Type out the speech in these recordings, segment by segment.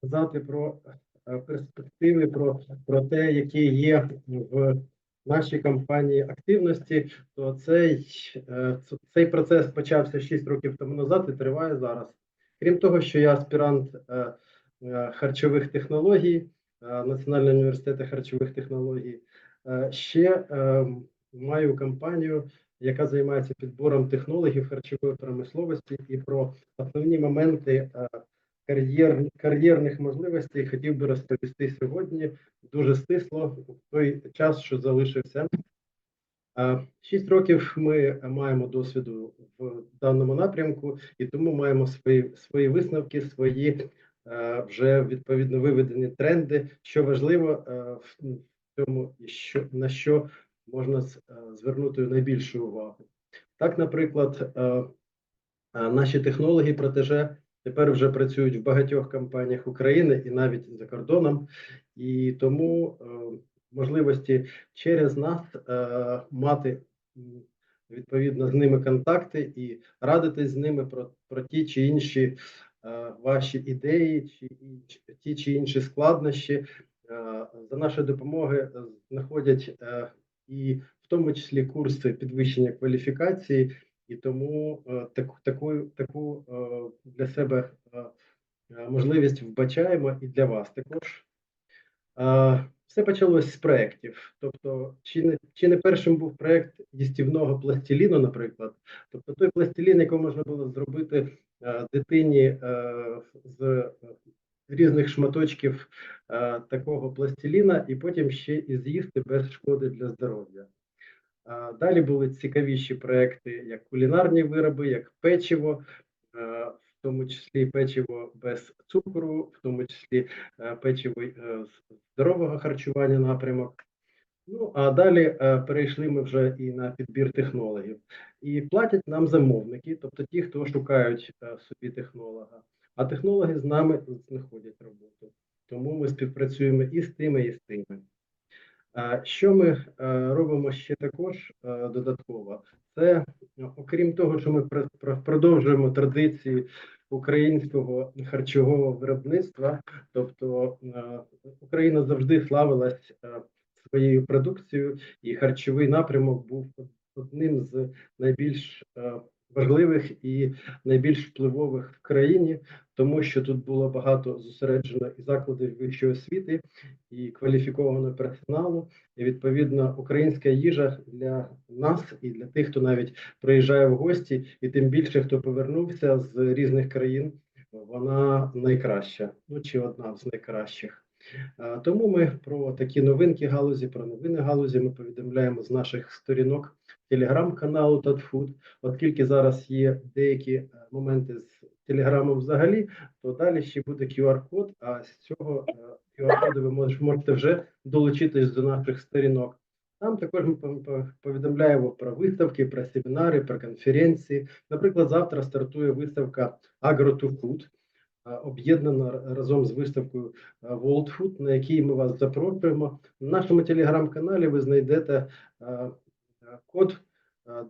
сказати про е, перспективи, про, про те, які є в нашій компанії активності, то цей, е, цей процес почався 6 років тому назад і триває зараз. Крім того, що я аспірант е, харчових технологій Національного університету харчових технологій, ще маю компанію, яка займається підбором технологів харчової промисловості і про основні моменти кар'єр, кар'єрних можливостей хотів би розповісти сьогодні дуже стисло в той час, що залишився. Шість років ми маємо досвіду в даному напрямку, і тому маємо свої, свої висновки, свої вже відповідно виведені тренди, що важливо в цьому, і що на що можна звернути найбільшу увагу. Так, наприклад, наші технології протеже тепер вже працюють в багатьох компаніях України і навіть за кордоном, і тому е, можливості через нас е, мати відповідно з ними контакти і радитись з ними про, про ті чи інші е, ваші ідеї, чи ті чи інші складнощі. За нашої допомоги знаходять і в тому числі курси підвищення кваліфікації, і тому е, таку, таку, таку е, для себе е, можливість вбачаємо і для вас також. Все почалось з проєктів. Тобто, чи не, чи не першим був проєкт їстівного пластиліну, наприклад, тобто той пластилін, який можна було зробити дитині з різних шматочків такого пластиліна, і потім ще і з'їсти без шкоди для здоров'я. Далі були цікавіші проекти, як кулінарні вироби, як печиво, в тому числі печиво без цукру, в тому числі печиво е, з здорового харчування напрямок. Ну а далі е, перейшли ми вже і на підбір технологів. І платять нам замовники, тобто ті, хто шукають е, собі технолога. А технологи з нами знаходять роботу. Тому ми співпрацюємо і з тими, і з тими. Що ми е, робимо ще також е, додатково? Це е, окрім того, що ми пр- пр- продовжуємо традиції українського харчового виробництва, тобто Україна завжди славилась своєю продукцією, і харчовий напрямок був одним з найбільш важливих і найбільш впливових в країні, тому що тут було багато зосереджено і закладів вищої освіти, і кваліфікованого персоналу. І відповідно українська їжа для нас і для тих, хто навіть приїжджає в гості, і тим більше хто повернувся з різних країн, вона найкраща, ну чи одна з найкращих. Тому ми про такі новинки галузі, про новини галузі ми повідомляємо з наших сторінок телеграм-каналу Татфуд. Оскільки зараз є деякі е, моменти з телеграмом взагалі, то далі ще буде QR-код, а з цього е, QR-коду ви мож- можете вже долучитись до наших сторінок. Там також ми пов- пов- повідомляємо про виставки, про семінари, про конференції. Наприклад, завтра стартує виставка Agro to Food, е, об'єднана разом з виставкою е, World Food, на якій ми вас запрошуємо. На нашому телеграм-каналі ви знайдете е, е, код е,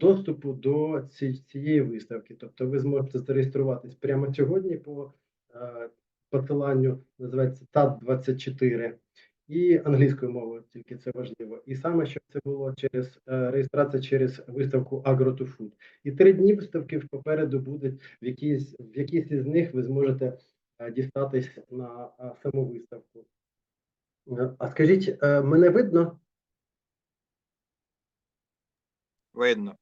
доступу до цієї виставки. Тобто ви зможете зареєструватись прямо сьогодні по е, посиланню, називається TAT24, і англійською мовою, тільки це важливо. І саме, щоб це було через е, реєстрація через виставку Agro to Food. І три дні виставки попереду будуть, в якійсь, в якійсь із них ви зможете е, дістатись на е, саму виставку. Е, А скажіть, е, мене видно? Видно.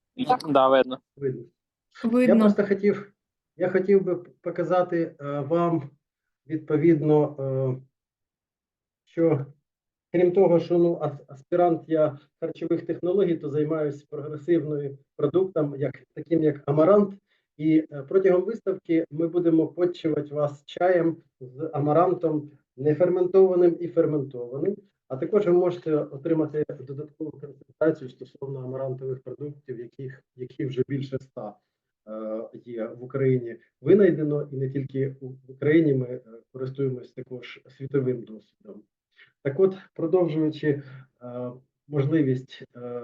Да, видно. Видно. Я Видно. просто хотів, я хотів би показати е, вам відповідно, е, що крім того, що ну ас- аспірант я харчових технологій, то займаюся прогресивним продуктом, як таким як амарант. І е, протягом виставки ми будемо почувати вас чаєм з амарантом неферментованим і ферментованим. А також ви можете отримати додаткову консультацію стосовно амарантових продуктів, яких які вже більше ста е, є в Україні винайдено, і не тільки в Україні ми користуємося користуємось також світовим досвідом. Так от, продовжуючи е, можливість е,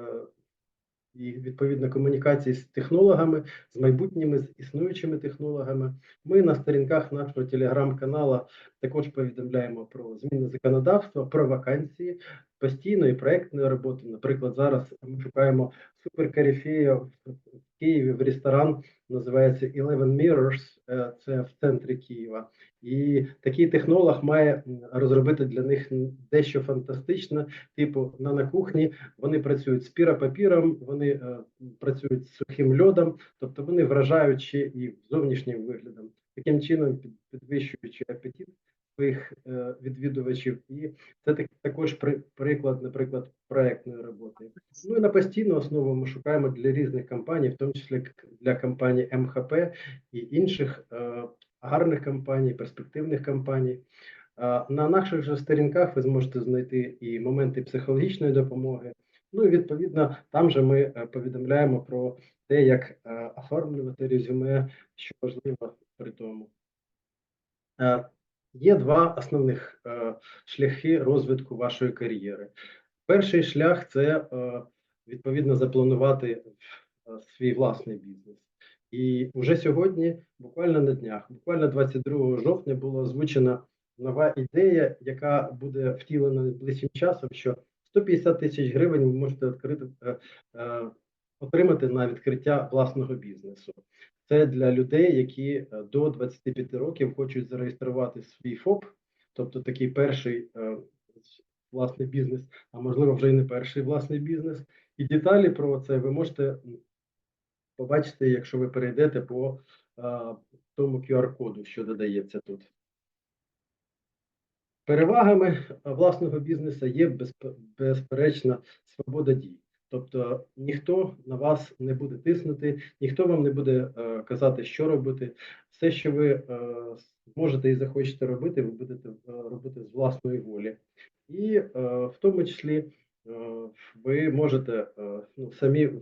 і відповідно комунікації з технологами, з майбутніми, з існуючими технологами. Ми на сторінках нашого телеграм-канала також повідомляємо про зміни законодавства, про вакансії постійної проектної роботи. Наприклад, зараз ми шукаємо в Києві в ресторан, називається Eleven Mirrors, е, це в центрі Києва. І такий технолог має розробити для них дещо фантастичне, типу на, кухні. Вони працюють з піропапіром, вони е, працюють з сухим льодом, тобто вони вражають ще і зовнішнім виглядом, таким чином підвищуючи апетит своїх е, відвідувачів. І це так, також при, приклад, наприклад, проектної роботи. Ну і на постійну основу ми шукаємо для різних компаній, в тому числі для компаній МХП і інших е, гарних компаній, перспективних компаній. На наших же сторінках ви зможете знайти і моменти психологічної допомоги. Ну і відповідно там же ми е, повідомляємо про те, як оформлювати резюме, що важливо при тому. Є два основних е, шляхи розвитку вашої кар'єри. Перший шлях це е, відповідно запланувати е, свій власний бізнес. І вже сьогодні, буквально на днях, буквально 22 жовтня, була озвучена нова ідея, яка буде втілена найближчим часом. Що 150 тисяч гривень ви можете відкрити, е, е, отримати на відкриття власного бізнесу. Це для людей, які е, до 25 років хочуть зареєструвати свій ФОП, тобто такий перший е, власний бізнес, а можливо вже і не перший власний бізнес. І деталі про це ви можете побачити, якщо ви перейдете по е, тому QR-коду, що додається тут. Перевагами власного бізнесу є безперечна свобода дій. Тобто ніхто на вас не буде тиснути, ніхто вам не буде е, казати, що робити. Все, що ви е, можете і захочете робити, ви будете е, робити з власної волі. І е, в тому числі е, ви можете е, ну, самі е,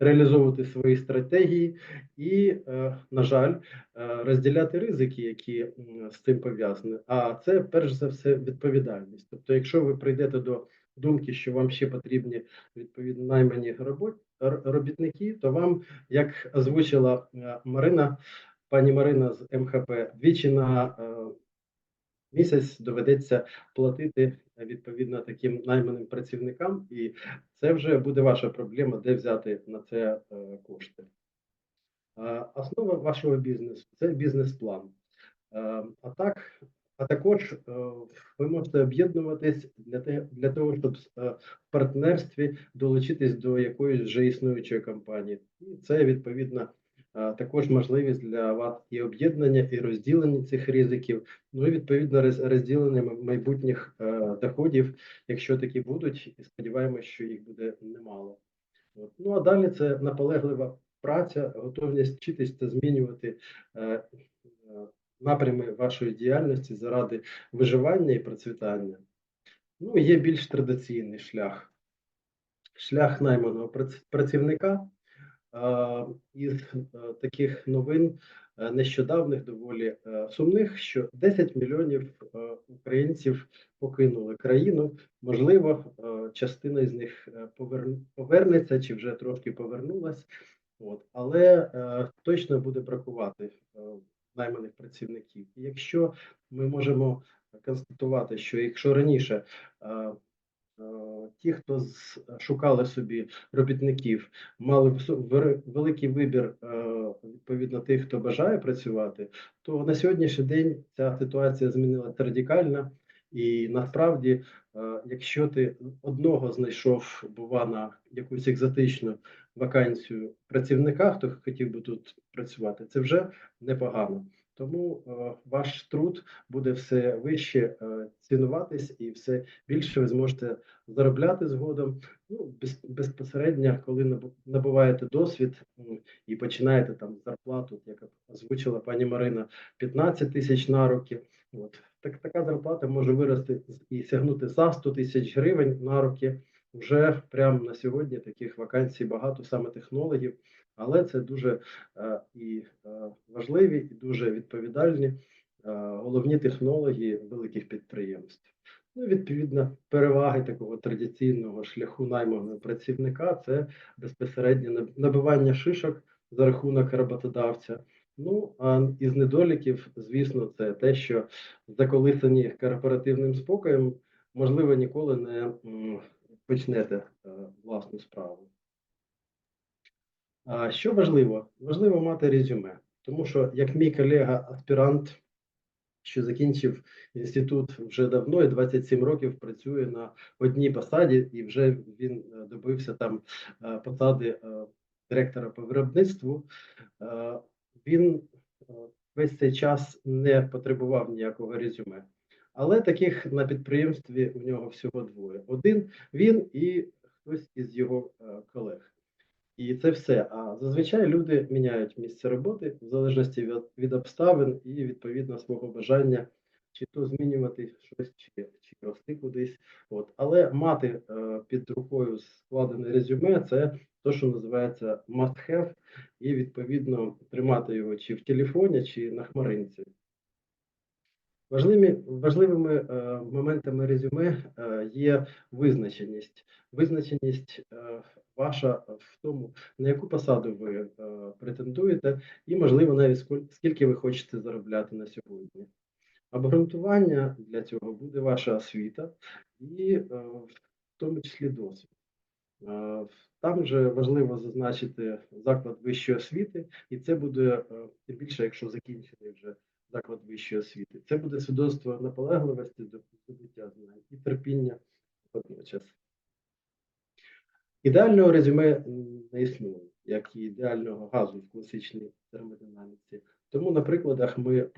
реалізовувати свої стратегії і, е, на жаль, е, розділяти ризики, які м, з цим пов'язані. А це перш за все відповідальність. Тобто, якщо ви прийдете до думки, що вам ще потрібні відповідно наймані робітники, то вам, як озвучила е, Марина, пані Марина з МХП, двічі на е, місяць доведеться платити відповідно таким найманим працівникам, і це вже буде ваша проблема, де взяти на це е, кошти. Основа вашого бізнесу це бізнес-план. А так, а також е, ви можете об'єднуватись для те, для того, щоб е, в партнерстві долучитись до якоїсь вже існуючої компанії. І це відповідно е, також можливість для вас і об'єднання, і розділення цих ризиків, ну і відповідно роз- розділення майбутніх доходів, якщо такі будуть, і сподіваємося, що їх буде немало. От. Ну а далі це наполеглива праця, готовність вчитись та змінювати напрями вашої діяльності заради виживання і процвітання. Ну, є більш традиційний шлях. Шлях найманого прац- працівника. Із е, таких новин е, нещодавних, доволі е, сумних, що 10 мільйонів українців покинули країну. Можливо, частина з них повернеться чи вже трошки повернулась. От, але точно буде бракувати найманих працівників. І якщо ми можемо констатувати, що якщо раніше ті, хто шукали собі робітників, мали великий вибір відповідно тих, хто бажає працювати, то на сьогоднішній день ця ситуація змінилася радикально. І насправді, якщо ти одного знайшов, бува на якусь екзотичну вакансію працівника, хто хотів би тут працювати, це вже непогано. Тому е, ваш труд буде все вище е, цінуватись і все більше ви зможете заробляти згодом. Ну, без, безпосередньо, коли набу- набуваєте досвід і починаєте там зарплату, як озвучила пані Марина, 15 тисяч на руки. От так така зарплата може вирости і сягнути за 100 тисяч гривень на руки. Вже прямо на сьогодні таких вакансій багато саме технологів, але це дуже е, і е, важливі, і дуже відповідальні е, головні технології великих підприємств. Ну, відповідно, переваги такого традиційного шляху найманого працівника це безпосередньо наб- набивання шишок за рахунок роботодавця. Ну, а із недоліків, звісно, це те, що заколисані корпоративним спокоєм, можливо, ніколи не почнете е, власну справу. Що важливо? Важливо мати резюме, тому що як мій колега аспірант, що закінчив інститут вже давно і 27 років працює на одній посаді, і вже він е, добився там е, посади директора по виробництву. Він весь цей час не потребував ніякого резюме. Але таких на підприємстві у нього всього двоє: один він і хтось із його е, колег. І це все. А зазвичай люди міняють місце роботи в залежності від, від обставин і відповідно свого бажання, чи то змінювати щось, чи, чи рости кудись. От. Але мати е, під рукою складене резюме це те, що називається must have, і відповідно тримати його чи в телефоні, чи на хмаринці. Важливими, важливими е, моментами резюме е, є визначеність. Визначеність е, ваша в тому, на яку посаду ви е, претендуєте, і, можливо, навіть скільки ви хочете заробляти на сьогодні. Обґрунтування для цього буде ваша освіта і е, в тому числі досвід. Е, Там же важливо зазначити заклад вищої освіти, і це буде е, тим більше, якщо закінчений вже заклад вищої освіти. Це буде свідоцтво наполегливості до здобуття знань і терпіння водночас. Ідеального резюме не існує, як і ідеального газу в класичній термодинаміці. Тому на прикладах ми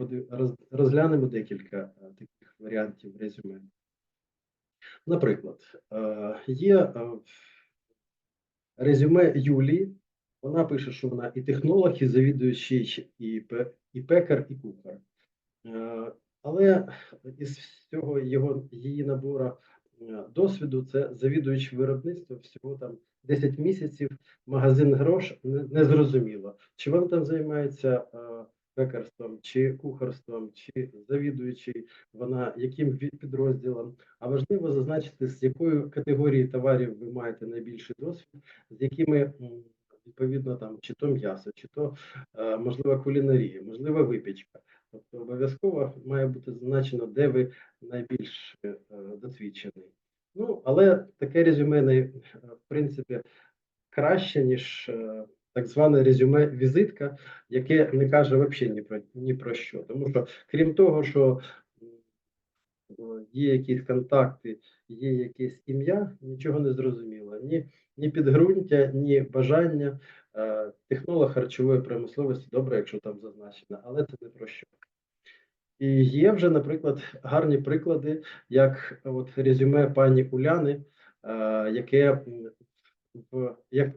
розглянемо декілька е, таких варіантів резюме. Наприклад, е, є е, резюме Юлії. Вона пише, що вона і технолог, і завідуючий, і, і пекар, і кухар. Е, Але із всього його її набору е, досвіду це завідувач виробництва всього там 10 місяців, магазин грош не, зрозуміло, чи вона там займається е, пекарством, чи кухарством, чи завідуючий вона яким підрозділом. А важливо зазначити, з якою категорії товарів ви маєте найбільший досвід, з якими відповідно там чи то м'ясо, чи то е, можливо кулінарія, можливо випічка. Тобто обов'язково має бути зазначено, де ви найбільш е, досвідчений. Ну, але таке резюме е, в принципі краще, ніж так зване резюме візитка, яке не каже взагалі ні про ні про що. Тому що, крім того, що є якісь контакти, є якесь ім'я, нічого не зрозуміло. Ні, ні підґрунтя, ні бажання. Е, Технолог харчової промисловості добре, якщо там зазначено, але це не про що. І є вже, наприклад, гарні приклади, як от резюме пані Уляни, е, яке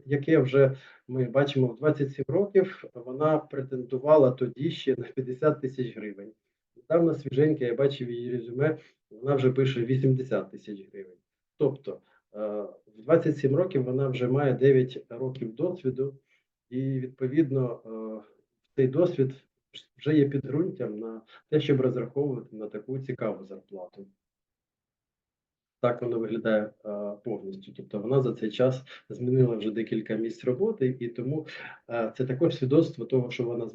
яке вже ми бачимо в 27 років, вона претендувала тоді ще на 50 тисяч гривень. Недавно свіженька, я бачив її резюме, вона вже пише 80 тисяч гривень. Тобто в 27 років вона вже має 9 років досвіду, і відповідно е, цей досвід вже є підґрунтям на те, щоб розраховувати на таку цікаву зарплату. Так воно виглядає е, повністю. Тобто вона за цей час змінила вже декілька місць роботи, і тому е, це також свідоцтво того, що вона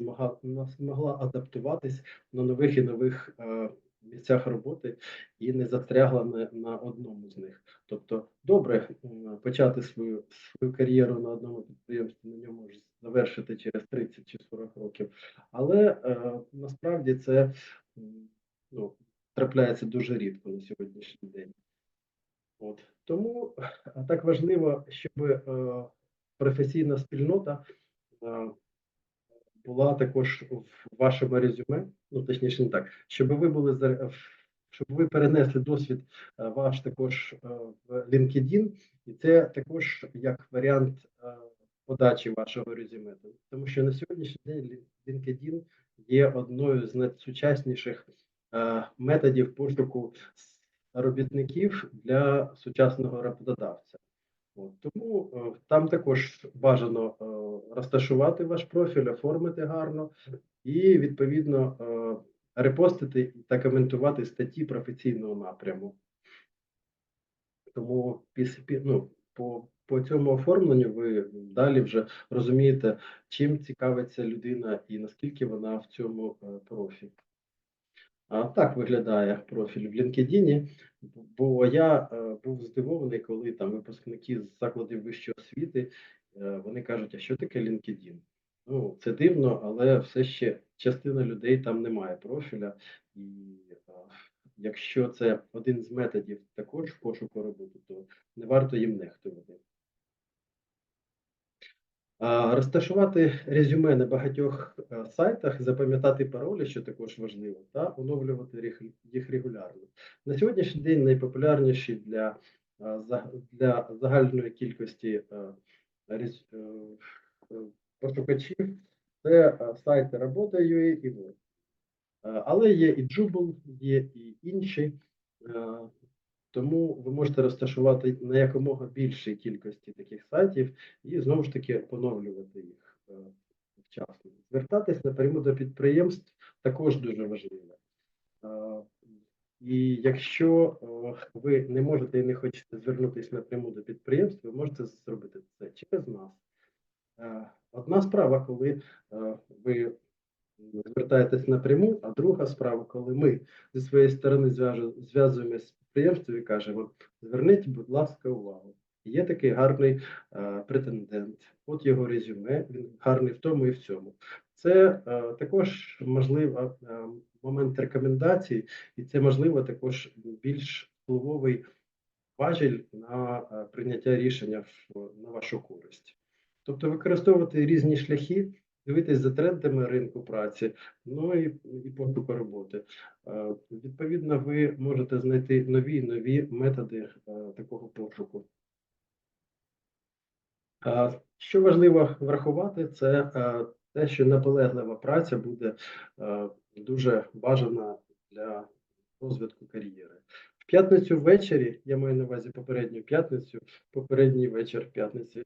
змогла, адаптуватись на нових і нових е, місцях роботи і не застрягла на, на одному з них. Тобто, добре почати свою свою кар'єру на одному підприємстві, на ньому завершити через 30 чи 40 років. Але е, насправді це ну, трапляється дуже рідко на сьогоднішній день. От. Тому так важливо, щоб е, професійна спільнота е, була також в вашому резюме, ну точніше не так, щоб ви були за- щоб ви перенесли досвід е, ваш також е, в LinkedIn, і це також як варіант е, подачі вашого резюме. Тому що на сьогоднішній день LinkedIn є одною з найсучасніших е, методів пошуку робітників для сучасного роботодавця. От, тому е, там також бажано е, розташувати ваш профіль, оформити гарно і відповідно е, репостити та коментувати статті професійного напряму. Тому ну, по, по цьому оформленню ви далі вже розумієте, чим цікавиться людина і наскільки вона в цьому е, профі. Так виглядає профіль в LinkedIn, бо я е, був здивований, коли там випускники з закладів вищої освіти е, вони кажуть, а що таке LinkedIn? Ну, це дивно, але все ще частина людей там не має профіля, і е, якщо це один з методів також пошуку роботи, то не варто їм нехтувати. Розташувати резюме на багатьох е, сайтах, запам'ятати паролі, що також важливо, та оновлювати їх- регулярно. На сьогоднішній день найпопулярніші для, для загальної кількості е, е, е, пошукачів це е, сайти Робота.ua і Word. Е, Але є і Jubal, є і інші. Тому ви можете розташувати на якомога більшій кількості таких сайтів і знову ж таки поновлювати їх е, вчасно. Звертатись напряму до підприємств також дуже важливо. Е, І якщо е, ви не можете і не хочете звернутися напряму до підприємств, ви можете зробити це через нас. Одна справа, коли ви звертаєтесь напряму, а друга справа, коли ми зі своєї сторони зв'язуємося з підприємством і кажемо: зверніть, будь ласка, увагу. Є такий гарний е, претендент, от його резюме, він гарний в тому і в цьому. Це е, також можливо е, момент рекомендацій, і це можливо також більш впливовий важіль на прийняття рішення в, на вашу користь. Тобто використовувати різні шляхи, дивитись за трендами ринку праці, ну і, і пошуку роботи. Е, Відповідно, ви можете знайти нові нові методи е, такого пошуку. Е, Що важливо врахувати, це те, що наполеглива праця буде дуже бажана для розвитку кар'єри. В п'ятницю ввечері, я маю на увазі попередню п'ятницю, попередній вечір п'ятниці.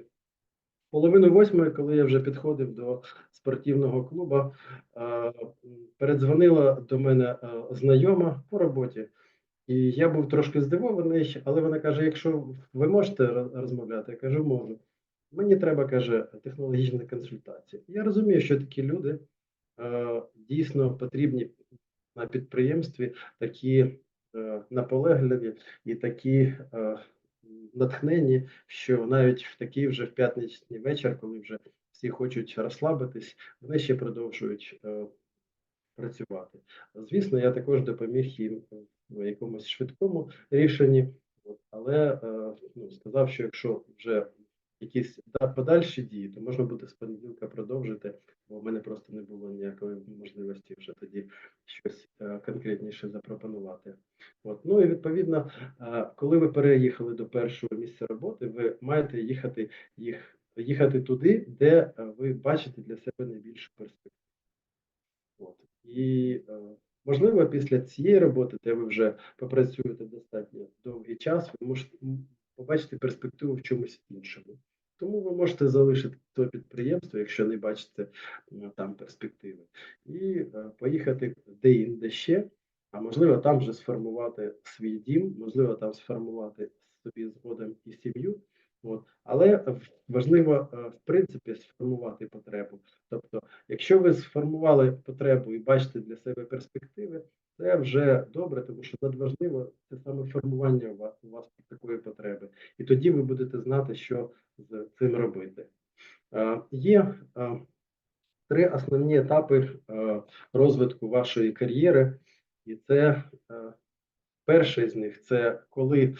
Половину восьмої, коли я вже підходив до спортивного клубу, е, передзвонила до мене е, знайома по роботі. І я був трошки здивований, але вона каже: якщо ви можете розмовляти, я кажу, можу. Мені треба, каже, технологічна консультація. Я розумію, що такі люди е, дійсно потрібні на підприємстві, такі наполегливі і такі натхнені, що навіть в такий вже в п'ятничний вечір, коли вже всі хочуть розслабитись, вони ще продовжують е, працювати. Звісно, я також допоміг їм в якомусь швидкому рішенні, але е, ну, сказав, що якщо вже якісь да- подальші дії, то можна буде з понеділка продовжити, бо в мене просто не було ніякої можливості вже тоді щось е, конкретніше запропонувати. От. Ну і відповідно, е, коли ви переїхали до першого місця роботи, ви маєте їхати їх їхати туди, де е, ви бачите для себе найбільшу перспективу. От. І можливо, після цієї роботи, де ви вже попрацюєте достатньо довгий час, ви можете побачити перспективу в чомусь іншому. Тому ви можете залишити то підприємство, якщо не бачите там перспективи, і е, поїхати де-інде ще, а можливо, там вже сформувати свій дім, можливо, там сформувати собі згодом і сім'ю. От. Але е, важливо, е, в принципі, сформувати потребу. Тобто, якщо ви сформували потребу і бачите для себе перспективи, це вже добре, тому що надважливо це саме формування у вас, у вас такої потреби. І тоді ви будете знати, що з цим робити. Е, Є е, три основні етапи е, розвитку вашої кар'єри, і це перший з них це коли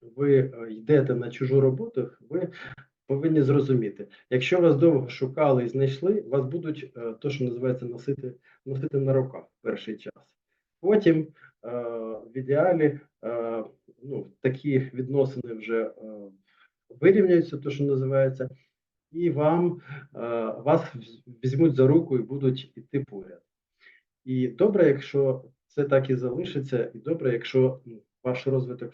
ви йдете на чужу роботу, ви повинні зрозуміти, якщо вас довго шукали і знайшли, вас будуть то, що називається носити, носити на руках перший час. Потім в ідеалі ну, такі відносини вже вирівняються, то, що називається, і вам е, вас візьмуть за руку і будуть іти поряд. І добре, якщо це так і залишиться, і добре, якщо ваш розвиток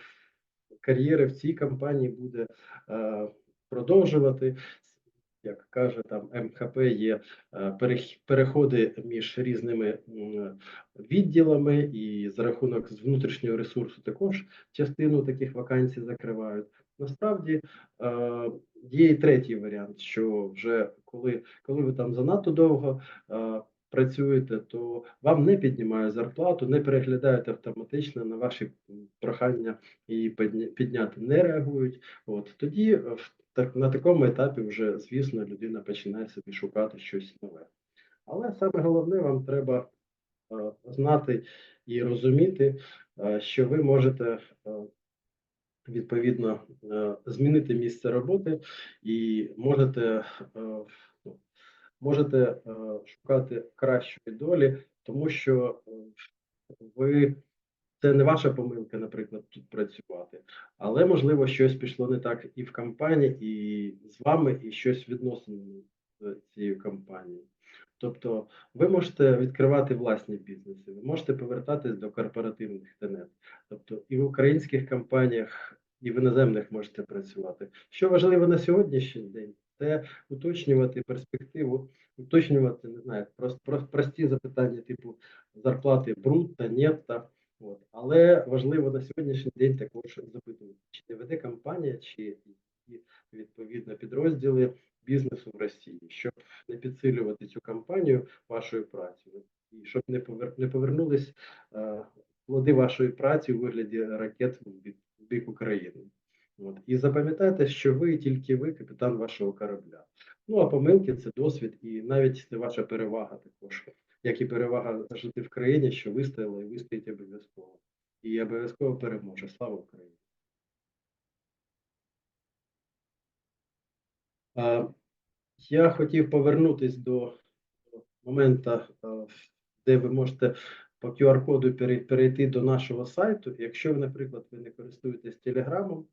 кар'єри в цій компанії буде е, продовжувати. як каже там МХП, є е, переходи між різними відділами, і за рахунок внутрішнього ресурсу також частину таких вакансій закривають. Насправді е, є і третій варіант, що вже коли, коли ви там занадто довго е, працюєте, то вам не піднімають зарплату, не переглядають автоматично на ваші прохання і підняти не реагують. От тоді е, так на такому етапі вже, звісно, людина починає собі шукати щось нове. Але саме головне, вам треба знати і розуміти, що ви можете відповідно е, змінити місце роботи і можете, е, ну, можете е, шукати кращої долі, тому що ви це не ваша помилка, наприклад, тут працювати, але можливо щось пішло не так і в компанії, і з вами, і щось відносини з цією компанією. Тобто ви можете відкривати власні бізнеси, ви можете повертатись до корпоративних тенет. Тобто і в українських компаніях, і в іноземних можете працювати. Що важливо на сьогоднішній день, це уточнювати перспективу, уточнювати, не знаю, просто, просто прості запитання, типу зарплати брутто, нетто. От. Але важливо на сьогоднішній день також запитувати, чи не веде компанія, чи є відповідно підрозділи бізнесу в Росії, щоб не підсилювати цю компанію вашою працею, і щоб не повер... не повернулись е, плоди вашої праці у вигляді ракет в бік України. От. І запам'ятайте, що ви тільки ви капітан вашого корабля. Ну а помилки це досвід, і навіть це ваша перевага також, як і перевага жити в країні, що вистояла і вистоїть обов'язково. І обов'язково переможе. Слава Україні! А, Я хотів повернутися до моменту, де ви можете по QR-коду перейти до нашого сайту. Якщо, наприклад, ви не користуєтесь Телеграмом,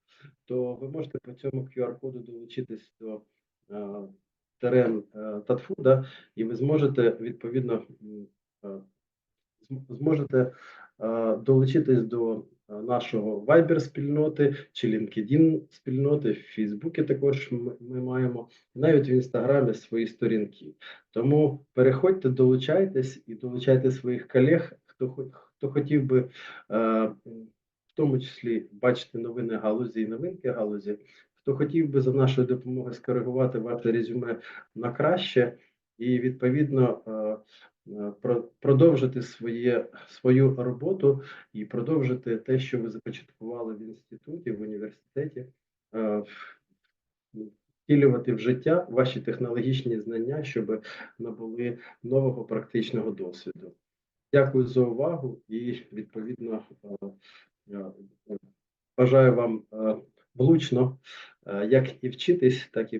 то ви можете по цьому QR-коду долучитись до терен Татфуда, і ви зможете відповідно зможете долучитись до нашого Viber спільноти чи LinkedIn спільноти, в Фейсбуці також ми, маємо, навіть в Інстаграмі свої сторінки. Тому переходьте, долучайтесь і долучайте своїх колег, хто хто хотів би е, в тому числі бачити новини галузі і новинки галузі. Хто хотів би за нашою допомогою скоригувати ваше резюме на краще і відповідно е, е, продовжити своє, свою роботу і продовжити те, що ви започаткували в інституті, в університеті, е, втілювати в життя ваші технологічні знання, щоб набули нового практичного досвіду. Дякую за увагу і відповідно е, е, бажаю вам е, влучно, е, як і вчитись, так і